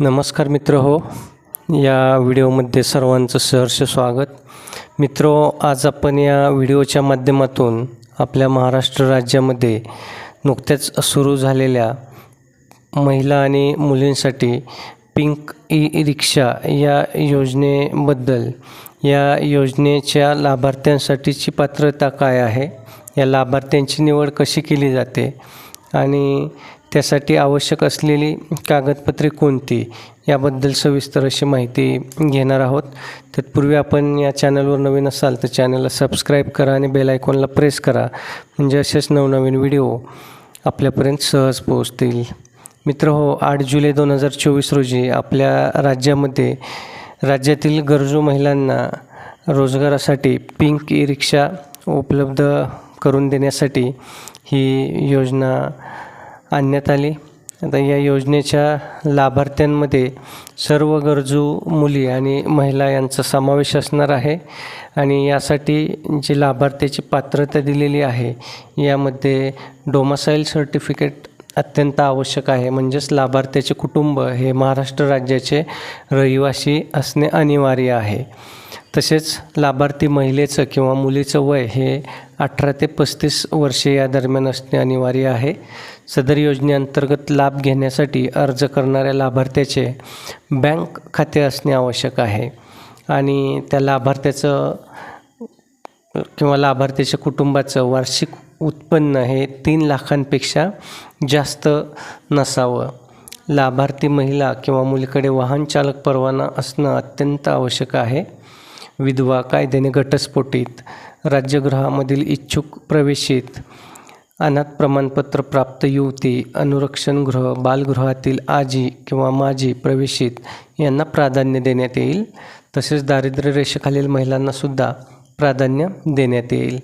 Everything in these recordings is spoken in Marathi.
नमस्कार मित्र हो. या व्हिडिओमध्ये सर्वांचं सहर्ष स्वागत. मित्र आज आपण या व्हिडिओच्या माध्यमातून आपल्या महाराष्ट्र राज्यामध्ये नुकत्याच सुरू झालेल्या महिला आणि मुलींसाठी पिंक ई रिक्षा या योजनेबद्दल या योजनेच्या लाभार्थ्यांसाठीची पात्रता काय आहे? या लाभार्थ्यांची निवड कशी केली जाते? आणि त्यासाठी आवश्यक असलेली कागदपत्रे कोणती? याबद्दल सविस्तर अशी माहिती घेणार आहोत. तत्पूर्वी आपण या चॅनलवर नवीन असाल तर चॅनलला सबस्क्राईब करा आणि बेल आयकॉनला प्रेस करा. म्हणजे असेच नवनवीन व्हिडिओ आपल्यापर्यंत सहज पोहोचतील. मित्र हो आठ जुलै दोन हजार चोवीस रोजी आपल्या राज्यामध्ये राज्यातील गरजू महिलांना रोजगारासाठी पिंक ई रिक्षा उपलब्ध करून देण्यासाठी ही योजना आणण्यात आली. आता या योजनेच्या लाभार्थ्यांमध्ये सर्व गरजू मुली आणि महिला यांचा समावेश असणार आहे आणि यासाठी जी लाभार्थ्याची पात्रता दिलेली आहे यामध्ये डोमासाईल सर्टिफिकेट अत्यंत आवश्यक आहे. म्हणजेच लाभार्थ्याचे कुटुंब हे महाराष्ट्र राज्याचे रहिवासी असणे अनिवार्य आहे. तसेच लाभार्थी महिलेचं किंवा मुलीचं वय हे अठरा ते पस्तीस वर्षे या दरम्यान असणे अनिवार्य आहे. सदर योजनेअंतर्गत लाभ घेण्यासाठी अर्ज करणाऱ्या लाभार्थ्याचे बँक खाते असणे आवश्यक आहे आणि त्या लाभार्थ्याचं किंवा लाभार्थ्याच्या कुटुंबाचं वार्षिक उत्पन्न हे तीन लाखांपेक्षा जास्त नसावं. लाभार्थी महिला किंवा मुलीकडे वाहन चालक परवाना असणं अत्यंत आवश्यक आहे. विधवा कायद्याने घटस्फोटित राज्यगृहामधील इच्छुक प्रवेशित अनाथ प्रमाणपत्र प्राप्त युवती अनुरक्षणगृह बालगृहातील आजी किंवा माजी प्रवेशित यांना प्राधान्य देण्यात येईल. तसेच दारिद्र्य रेषेखालील महिलांनासुद्धा प्राधान्य देण्यात येईल.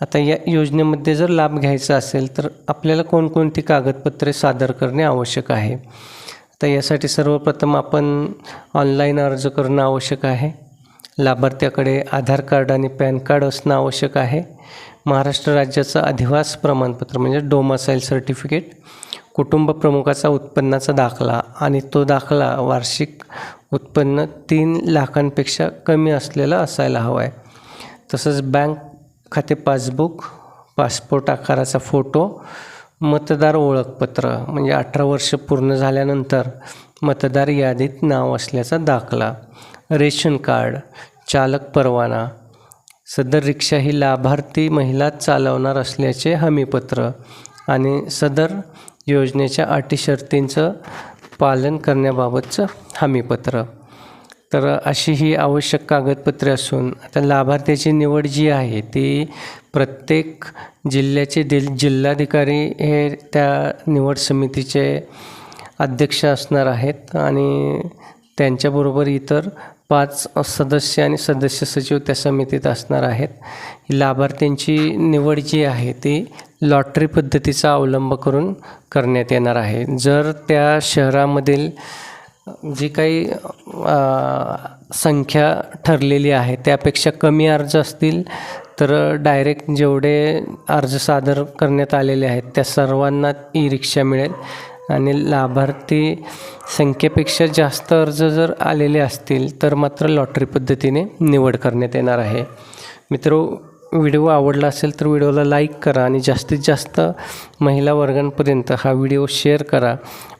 आता या योजनेमध्ये जर लाभ घ्यायचा असेल तर आपल्याला कोणकोणती कागदपत्रे सादर करणे आवश्यक आहे? तर यासाठी सर्वप्रथम आपण ऑनलाईन अर्ज करणं आवश्यक आहे. लाभार्थ्याकडे आधार कार्ड आणि पॅन कार्ड असणं आवश्यक आहे. महाराष्ट्र राज्याचं अधिवास प्रमाणपत्र म्हणजे डोमासाईल सर्टिफिकेट कुटुंब प्रमुखाचा उत्पन्नाचा दाखला आणि तो दाखला वार्षिक उत्पन्न तीन लाखांपेक्षा कमी असलेला असायला हवा आहे तसंच बँक खाते पासबुक पासपोर्ट आकाराचा फोटो मतदार ओळखपत्र म्हणजे अठरा वर्ष पूर्ण झाल्यानंतर मतदार यादीत नाव असल्याचा दाखला. रेशन कार्ड चालक परवाना सदर रिक्षा ही लाभार्थी महिला चालवणार असल्याचे हमीपत्र आणि सदर योजनेच्या अटी शर्तींचं पालन करण्याबाबतचं हमीपत्र. तर अशी ही आवश्यक कागदपत्रे असून आता लाभार्थ्याची निवड जी आहे ती प्रत्येक जिल्ह्याचे दिल जिल्हाधिकारी हे त्या निवड समितीचे अध्यक्ष असणार आहेत आणि त्यांच्याबरोबर इतर पाच सदस्य आणि सदस्य सचिव त्या समितीत असणार आहेत. लाभार्थ्यांची निवड जी आहे ती लॉटरी पद्धतीचा अवलंब करून करण्यात येणार आहे. जर त्या शहरामधील जी काही संख्या ठरलेली आहे त्यापेक्षा कमी अर्ज असतील तर डायरेक्ट जेवढे अर्ज सादर करण्यात आलेले आहेत त्या सर्वांना ई रिक्षा मिळेल. आणि लाभार्थी संख्येपेक्षा जास्त अर्ज जर आलेले असतील तर मात्र लॉटरी पद्धतीने निवड करण्यात येणार आहे. मित्र व्हिडिओ आवडला असेल तर व्हिडिओला लाईक करा आणि जास्तीत जास्त महिला वर्गांपर्यंत हा व्हिडिओ शेअर करा.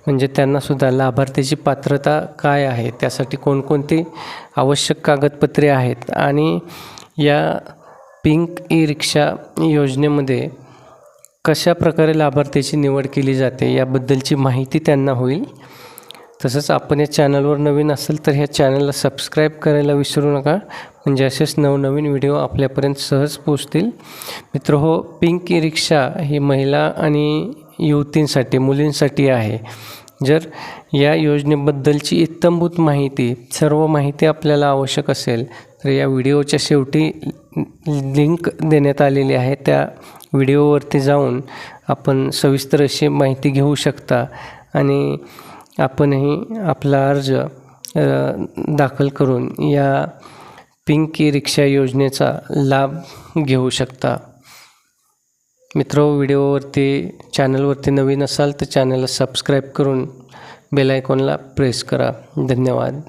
म्हणजे त्यांनासुद्धा लाभार्थीची पात्रता काय आहे त्यासाठी कोणकोणती आवश्यक कागदपत्रे आहेत आणि या पिंक ई रिक्षा योजनेमध्ये कशा प्रकारे लाभार्थीची निवड केली जाते याबद्दलची माहिती त्यांना होईल. तसंच आपण या चॅनलवर नवीन असेल तर ह्या चॅनलला सबस्क्राईब करायला विसरू नका. म्हणजे असेच नवनवीन व्हिडिओ आपल्यापर्यंत सहज पोचतील मित्र हो पिंक ई रिक्षा ही महिला आणि युवतींसाठी मुलींसाठी आहे. जर या योजनेबद्दलची इत्तमभूत माहिती सर्व माहिती आपल्याला आवश्यक असेल तर या व्हिडिओच्या शेवटी लिंक देण्यात आलेली आहे. त्या व्हिडिओवरती जाऊन आपण सविस्तर अशी माहिती घेऊ शकता आणि आपणही आपला अर्ज दाखल करून या पिंक ई रिक्षा योजनेचा लाभ घेऊ शकता. मित्र व्हिडिओवरती चॅनलवरती नवीन असाल तर चॅनलला सबस्क्राईब करून बेल आयकॉनला प्रेस करा. धन्यवाद.